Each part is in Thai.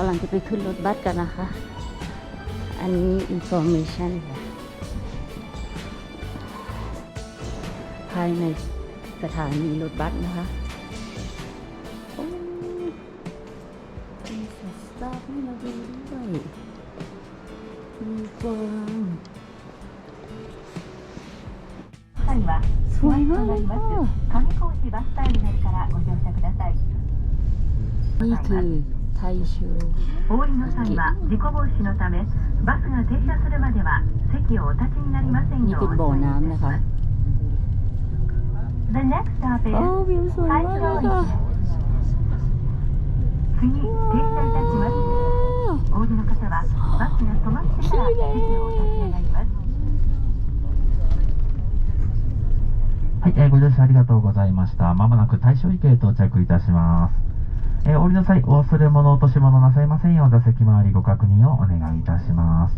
กำลังจะไปขึ้นรถบัสกันนะคะ อันนี้อินโฟเมชันค่ะ ภายในสถานีรถบัสนะคะโอ้มีสตาร์ทมาดูด้วยมีฟางสวยมากค่ะนี่คือ 大衆の際は事故防止のためバスが停車するまでは席をお立ちになりませんようお願いします次停車いたします。の方はバスが止まってから席をお立ちになります。はい、えー、ご乗車ありがとうございました。まもなく大正池へ到着いたします。えー、降りの際、お忘れ物、落とし物なさいませんよう、座席周りご確認をお願いいたします。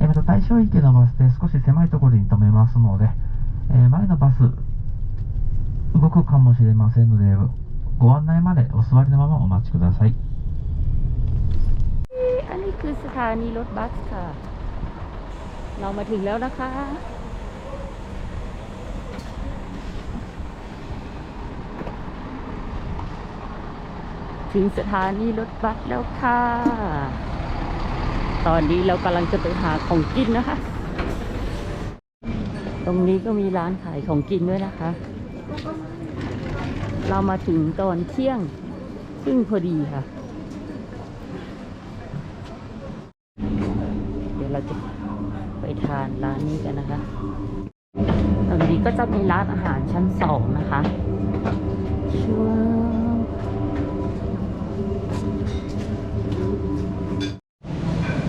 えー、また対象池のバス停、少し狭いところに止めますので、えー、前のバス、動くかもしれませんので、ご案内までお座りのままお待ちください。えー、ア เรามาถึงแล้วนะคะ ถึงสถานีรถบัสแล้วค่ะ ตอนนี้เรากำลังจะไปหาของกินนะคะ ตรงนี้ก็มีร้านขายของกินด้วยนะคะ เรามาถึงตอนเที่ยงซึ่งพอดีค่ะ เดี๋ยวเราจะ ทานร้านนี้กันนะคะ ตรงนี้ก็จะมีร้านอาหารชั้นสองนะคะชัว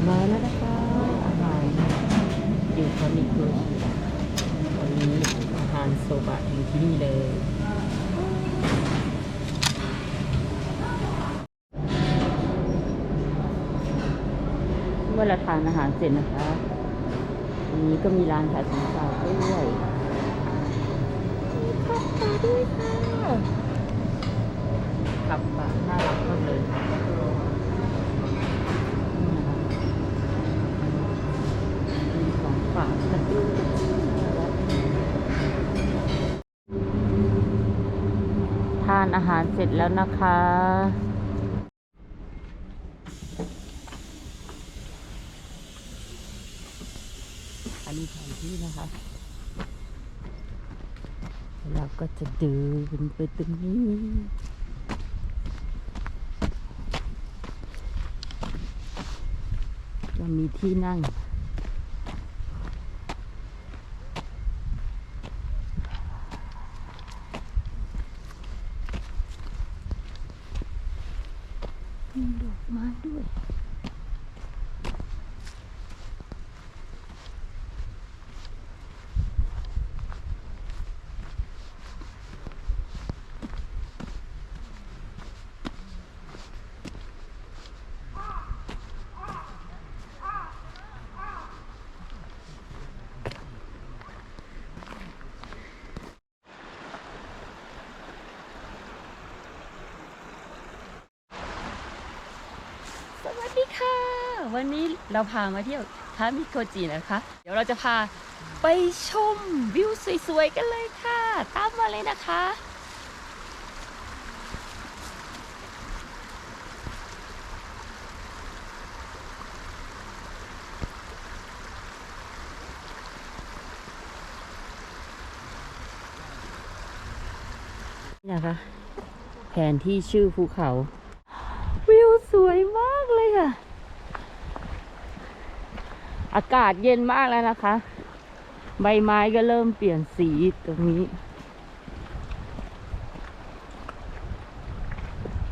มาแล้วนะคะอาหารอยู่คามิคุวันนี้อาหารโซบะอยู่ที่นี่เลยเมื่อเราทานอาหารเสร็จนะคะ นี้ก็มีร้านขายของฝากด้วยมีผักปลาด้วยค่ะผักปลาน่ารักมากเลยนี่นะคะมีของฝากมาด้วยทานอาหารเสร็จแล้วนะคะ อันนี้แผนที่นะคะ เราก็จะเดินไปตรงนี้จะมีที่นั่ง วันนี้เราพามาเที่ยวทามิโกจินะคะ เดี๋ยวเราจะพาไปชมวิวสวยๆกันเลยค่ะ ตามมาเลยนะคะนะคะแผนที่ชื่อภูเขา อากาศเย็นมากแล้วนะคะ ใบไม้ก็เริ่มเปลี่ยนสีตรงนี้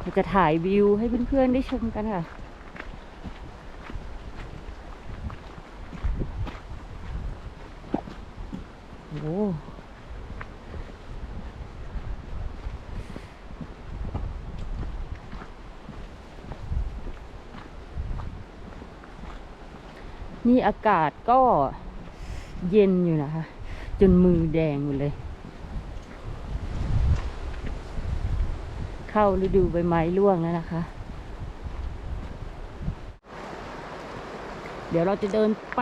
เราจะถ่ายวิวให้เพื่อนๆได้ชมกันค่ะ โอ้ นี่อากาศก็เย็นอยู่นะคะ จนมือแดงหมดเลย เข้าฤดูใบไม้ร่วงแล้วนะคะ เดี๋ยวเราจะเดินไป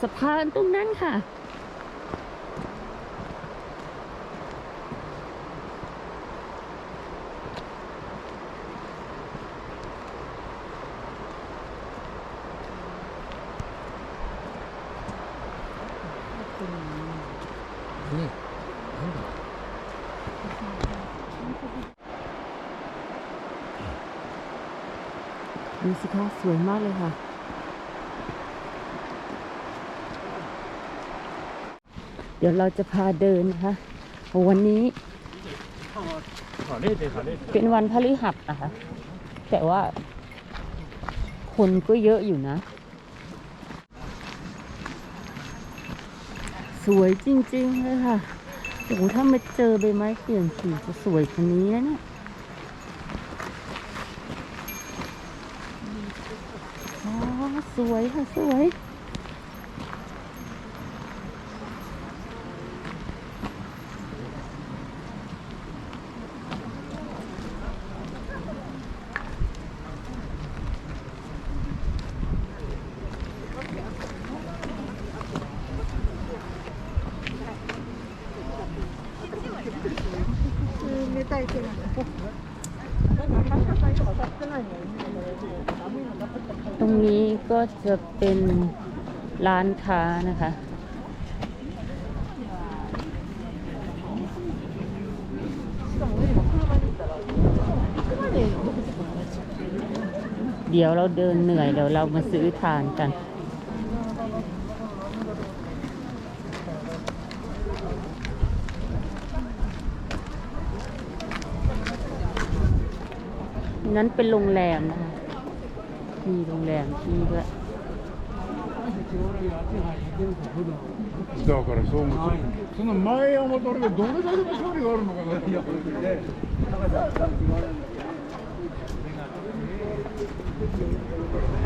สะพานตรงนั้นค่ะ ดูสิคะสวยมากเลยค่ะ เดี๋ยวเราจะพาเดินนะคะวันนี้ เป็นวันพฤหัสนะคะ แต่ว่า คนก็เยอะอยู่นะ สวยจริงๆเลยค่ะโอ้โหถ้ามาเจอใบไม้เปลี่ยนสีจะสวยกว่านี้นะเนี่ย อ๋อ สวยค่ะสวย ตรงนี้ก็ จะเป็นร้านค้านะคะ เดี๋ยวเราเดินเหนื่อยเดี๋ยวเรามาซื้อทานกันนั้นเป็นโรงแรมนะคะ มีโรงแรมที่ด้วย だからそう思うその前を戻るけどどれだけの距離があるのかな。いや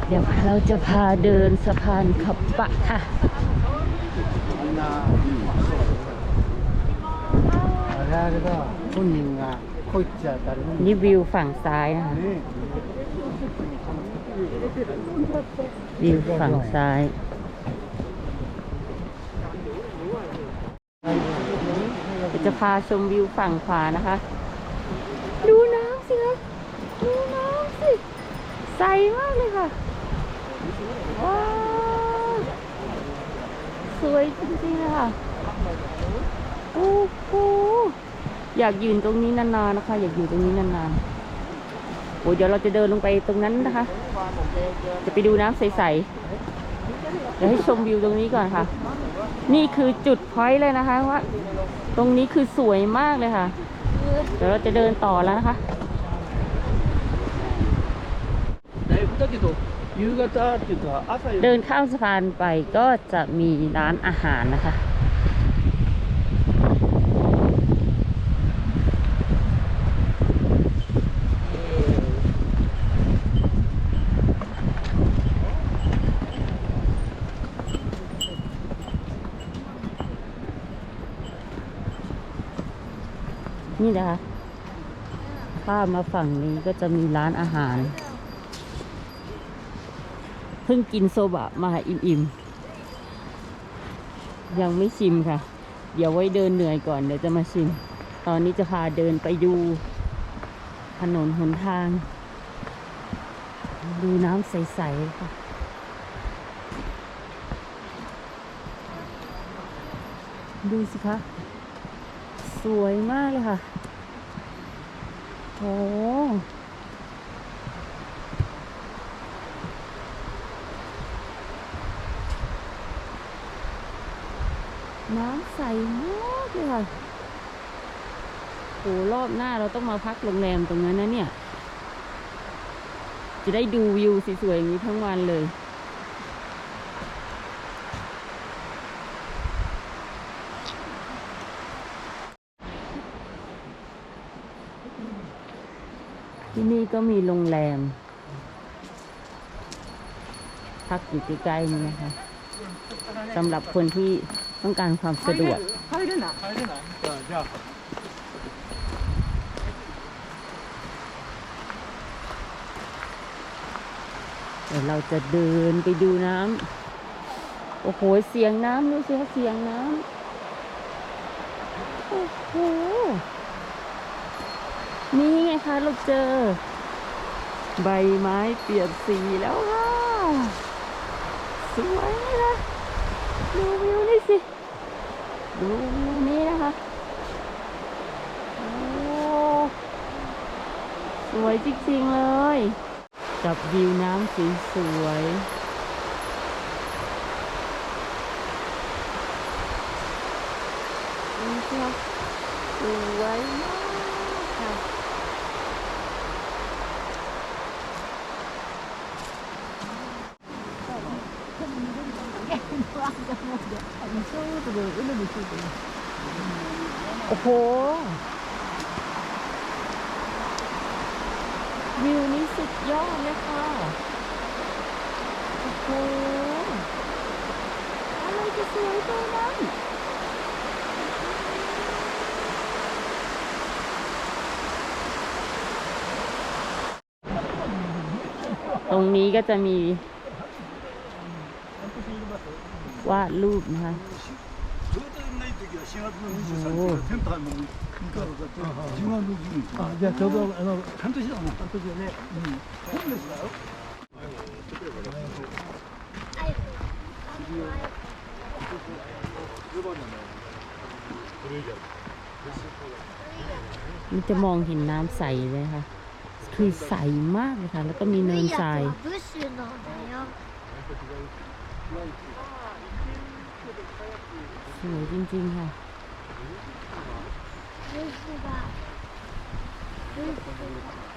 เดี๋ยวเราจะพาเดินสะพานขับปะค่ะ あれあれだ本人がこいっちゃ誰も นี่วิวฝั่งซ้ายนะคะ ね วิวฝั่งซ้าย จะพาชมวิวฝั่งขวานะคะ ดูน้ำสิคะดูน้ำสิ ใสมากเลยค่ะ ว้าว สวยจริงๆเลยค่ะ โอ้โห อยากยืนตรงนี้นานๆนะคะ อยากอยู่ตรงนี้นานๆโอ้เดี๋ยวเราจะเดินลงไปตรงนั้นนะคะ จะไปดูน้ำใสๆ เดี๋ยวให้ชมวิวตรงนี้ก่อนค่ะ นี่คือจุดพอยต์เลยนะคะว่า ตรงนี้คือสวยมากเลยค่ะ เดี๋ยวเราจะเดินต่อแล้วนะคะเดินข้ามสะพานไปก็จะมีร้านอาหารนะคะ นี่นะคะข้ามมาฝั่งนี้ก็จะมีร้านอาหาร เพิ่งกินโซบะมาอิ่มๆ ยังไม่ชิมค่ะ เดี๋ยวไว้เดินเหนื่อยก่อนเดี๋ยวจะมาชิม ตอนนี้จะพาเดินไปดูถนนหนทาง ดูน้ำใสๆค่ะดูสิคะ สวยมากเลยค่ะโหน้ำใสมากเลยค่ะโหรอบหน้าเราต้องมาพักโรงแรมตรงนั้นนะเนี่ย จะได้ดูวิวสวยๆอย่างนี้ทั้งวันเลย ก็มีโรงแรม พักอยู่ใกล้ๆนี่นะคะสำหรับคนที่ต้องการความสะดวกเดี๋ยวเราจะเดินไปดูน้ำ โอ้โห เสียงน้ำดูสิเสียงน้ำ โอ้โห นี่ไงคะ เราเจอ ใบไม้เปลี่ยนสีแล้วค่ะ สวยไหมคะดูวิวนี่สิ ดูวิวนี้นะคะโอ้สวยจริงๆเลย กับวิวน้ำสีสวยนี่ค่ะสวยมากค่ะ โอ้โห วิวนี้สุดยอดเลยค่ะ โอ้โห อะไรจะสวยตัวนั้นตรงนี้ก็จะมีวาดรูปนะคะ 아, 이제 저도 어, 텐시 다. 텐트시 네. มันจะมองเห็นน้ำใสเลยค่ะ คือใสมากเลยค่ะ แล้วก็มีเนินทราย สวยจริงๆค่ะ Thank you.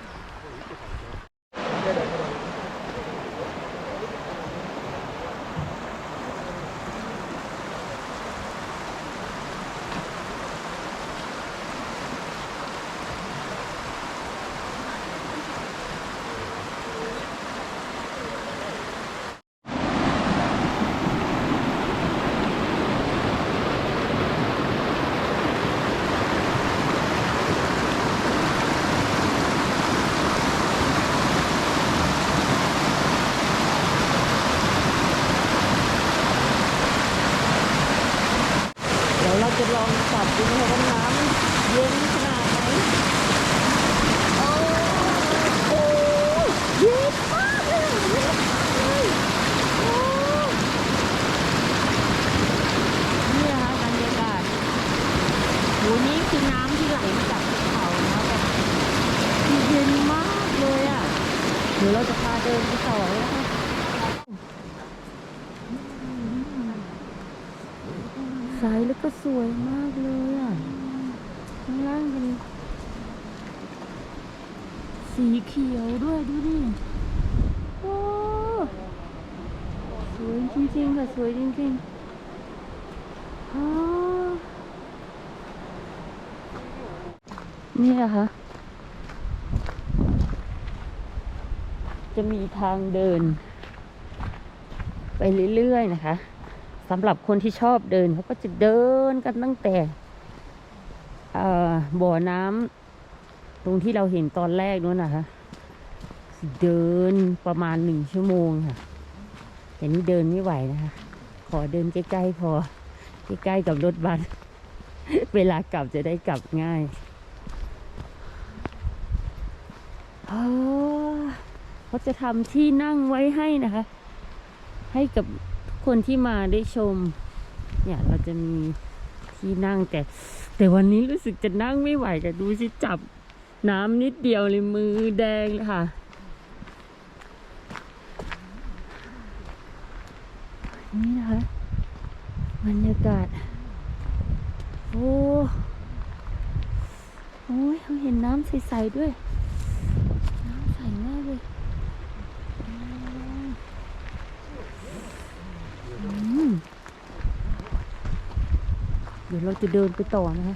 จริงๆค่สวยจริงๆ นี่นะคะ จะมีทางเดิน ไปเรื่อยๆนะคะสำหรับคนที่ชอบเดินเขาก็จะเดินกันตั้งแต่บ่อน้ำตรงที่เราเห็นตอนแรกนู้นนะคะ เดินประมาณหนึ่งชั่วโมงค่ะ แต่นี่เดินไม่ไหวนะคะ ขอเดินใกล้ๆพอ ใกล้ๆกับรถบัส เวลากลับจะได้กลับง่ายเขาจะทำที่นั่งไว้ให้นะคะ ให้กับคนที่มาได้ชม เนี่ยเราจะมีที่นั่งแต่ แต่วันนี้รู้สึกจะนั่งไม่ไหวแต่ดูสิจับน้ำนิดเดียวเลยมือแดงเลยค่ะ นี่นะคะบรรยากาศ โอ้โอ้ยเขาเห็นน้ำใสๆด้วย น้ำใสมากเลยอืมเดี๋ยวเราจะเดินไปต่อนะคะ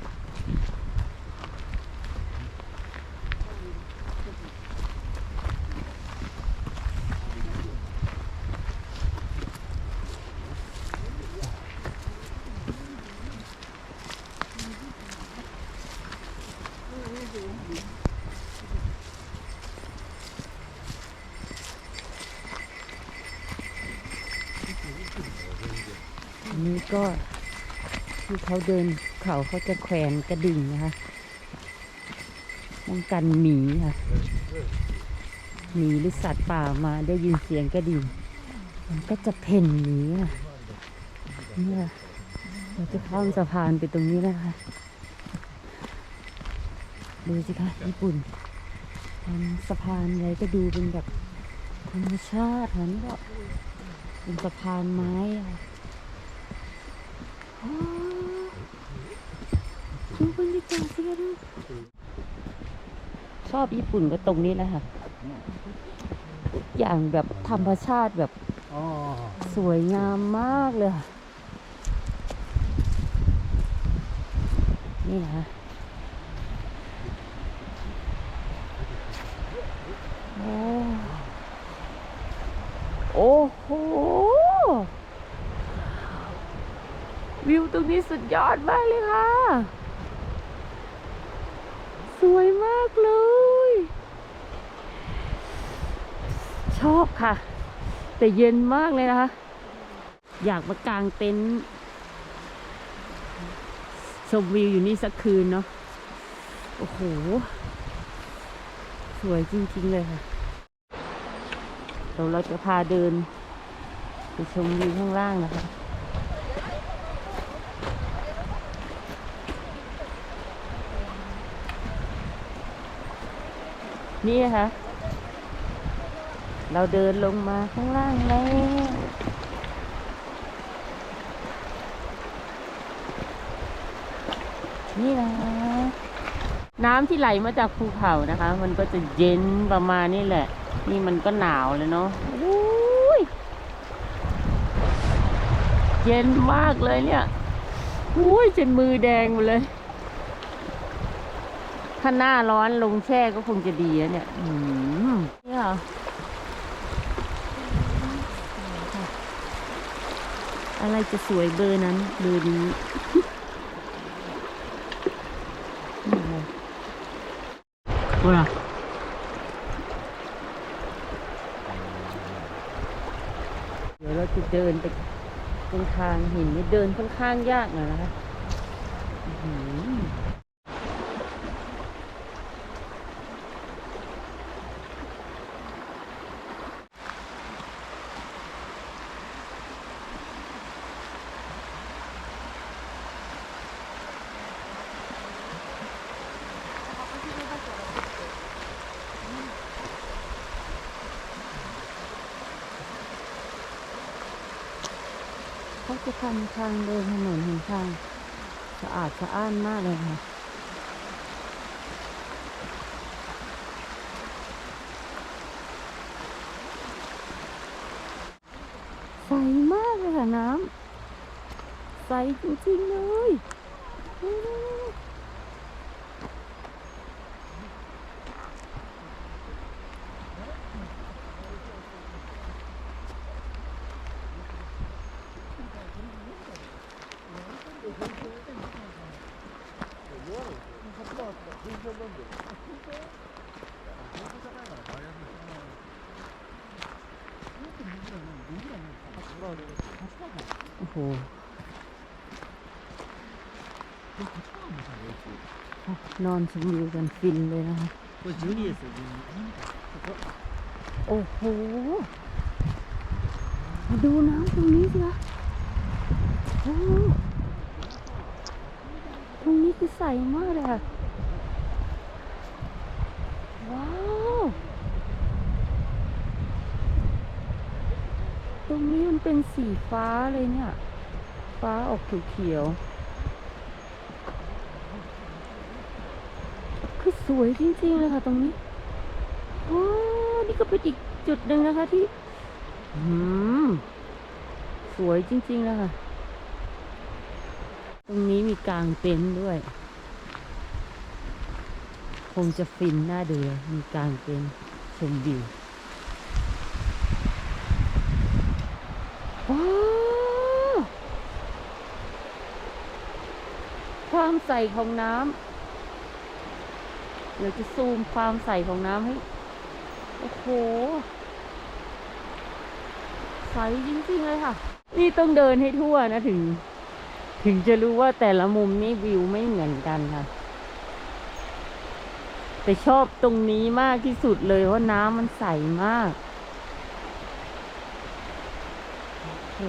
อันนี้ก็ที่ เขาเดินเขาเขาจะแขวนกระดิ่งนะคะป้องกันหมีค่ะหมีหรือสัตว์ป่ามาได้ยินเสียงกระดิ่งมันก็จะเพ่นหนีค่ะเนี่ยเราจะข้ามสะพานไปตรงนี้นะคะดูสิคะญี่ปุ่นทำสะพานอะไรก็ดูเป็นแบบธรรมชาติค่ะนี่ก็เป็นสะพานไม้ค่ะ ดูบรรยากาศสิคะดูชอบญี่ปุ่นก็ตรงนี้แหละค่ะทุกอย่างแบบธรรมชาติแบบあสวยงามมากเลยค่ะนี่นะคะโอ้โอ้โหวิวตรงนี้สุดยอดมากเลยค่ะส วยมากเลย ชอบค่ะ แต่เย็นมากเลยนะคะ อยากมากางเต็นท์ชมวิวอยู่นี่สักคืนเนาะ โอ้โห สวยจริงๆเลยค่ะเดี๋ยวเราจะพาเดิน ไปชมวิวข้างล่างนะคะ นี่นะคะ เราเดินลงมาข้างล่างแล้วนี่นะน้ำที่ไหลมาจากภูเขานะคะ มันก็จะเย็นประมาณนี้แหละ นี่มันก็หนาวเลยเนาะอุ้ยเย็นมากเลยเนี่ยอุ้ยจนมือแดงหมดเลย ถ้าหน้าร้อนลงแช่ก็คงจะดีนะเนี่ยอืมเนี่ยเหรออะไรจะสวยเบอร์นั้นเบอร์นี้นี่ไงเดี๋ยวเราจะเดินไปตรงทางหินนี่เดินค่อนข้างยากหน่อยนะคะ อื้อหือเขาจะทำทางเดินถนนหนทางสะอาดสะอ้านมากเลยค่ะใสมากเลยค่ะน้ำใสจริงๆเลย นอนชมวิวกันฟินเลยนะคะโอ้โห มาดูน้ำตรงนี้สิคะตรงนี้คือใสมากเลยค่ะ สีฟ้าเลยเนี่ย ฟ้าออกเขียวๆคือสวยจริงๆเลยค่ะตรงนี้ว้านี่ก็เป็นอีกจุดหนึ่งนะคะที่อืมสวยจริงๆเลยค่ะ ตรงนี้มีกลางเต็นท์ด้วย คงจะฟินน่าดูเลยมีกลางเต็นท์ชมวิว ว้าว ความใสของน้ำเราจะซูมความใสของน้ำให้ โอ้โห ใสจริงๆเลยค่ะ นี่ต้องเดินให้ทั่วนะถึง ถึงจะรู้ว่าแต่ละมุมนี่วิวไม่เหมือนกันค่ะ แต่ชอบตรงนี้มากที่สุดเลยว่าะน้ำมันใสมาก โห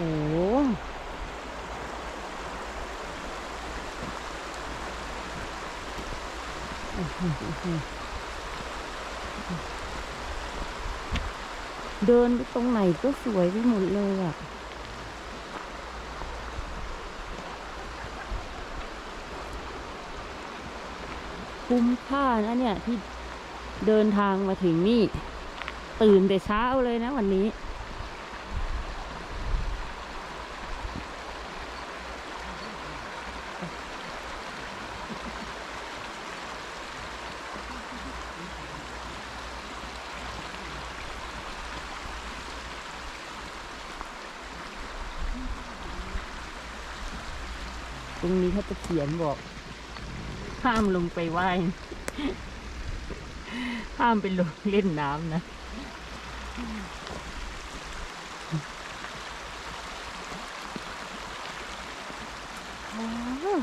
เดินไปตรงไหนก็สวยไปหมดเลยอะคุ้มค่านะเนี่ยที่เดินทางมาถึงนี่ ตื่นแต่เช้าเลยนะวันนี้ เขียนบอก ห้ามลงไปว่าย ห้ามไปลงเล่นน้ำนะ ว้าว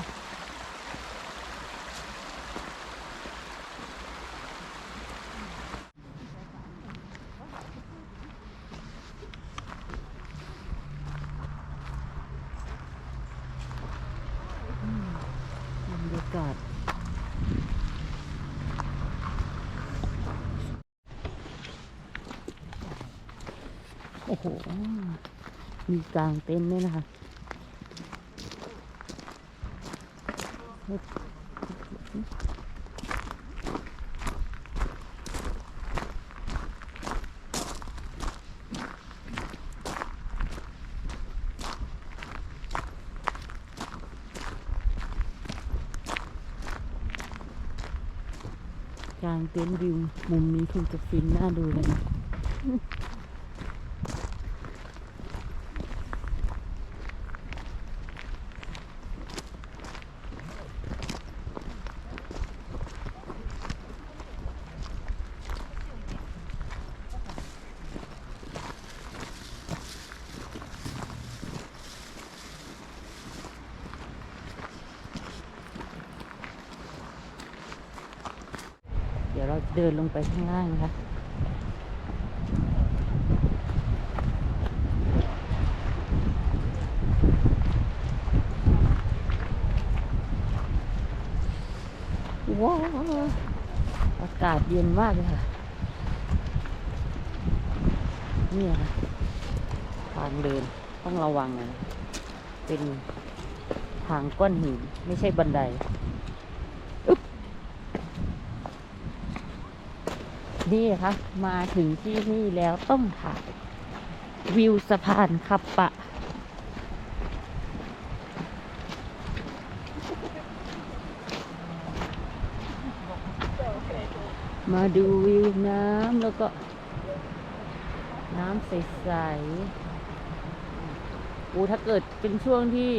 บรรยากาศ โอ้โห มีกลางเต็นท์ด้วยนะคะกลางเต็นท์วิวมุมนี้คงจะฟินน่าดูเลยนะ เดี๋ยวเราเดิน ลงไปข้างล่างนะคะว้าวอากาศเย็นมากเลยค่ะ นี่ค่ะ ทางเดินต้องระวังนะเป็นทางก้อนหิน ไม่ใช่บันได นี่ค่ะมาถึงที่นี่แล้วต้องถ่ายวิวสะพานขับปะ มาดูวิวน้ำแล้วก็ น้ำใสๆโอ้ถ้าเกิดเป็นช่วงที่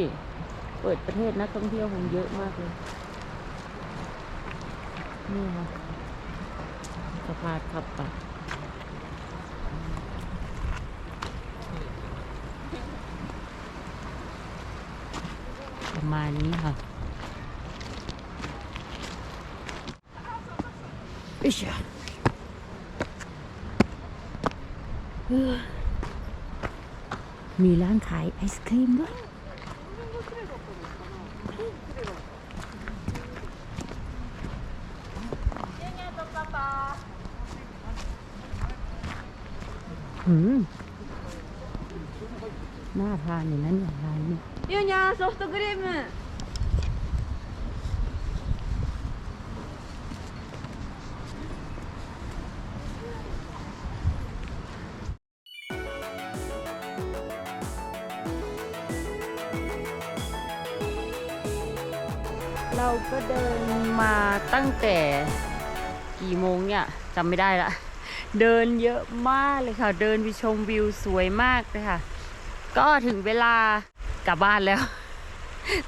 เปิดประเทศนักท่องเที่ยวคงเยอะมากเลย นี่ค่ะ พานขับปะประมาณนี้ค่ะอิชะเอ้อมีร้านขายไอศครีมด้วย น่าทานอยู่นะเนี่ยร้านนี้ ゆうにゃんソフトクリーム เราก็เดินมาตั้งแต่กี่โมงเนี่ยจำไม่ได้ละ เดินเยอะมากเลยค่ะ เดินไปชมวิวสวยมากเลยค่ะ ก็ถึงเวลากลับบ้านแล้ว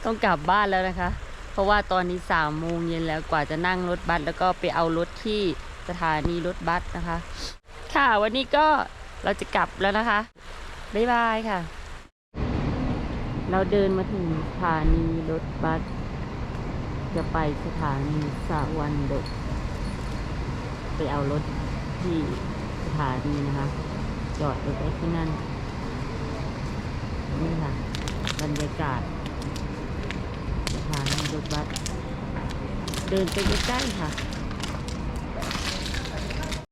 ต้องกลับบ้านแล้วนะคะ เพราะว่าตอนนี้สามโมงเย็นแล้วกว่าจะนั่งรถบัสแล้วก็ไปเอารถที่สถานีรถบัสนะคะ ค่ะวันนี้ก็เราจะกลับแล้วนะคะ บ๊ายบายค่ะ เราเดินมาถึงสถานีรถบัส จะไปสถานีสะวันดกไปเอารถ ที่สถานีนะคะ จอดรถไว้ที่นั่น นี่ค่ะ บรรยากาศสถานีรถบัส เดินไปใกล้ๆค่ะ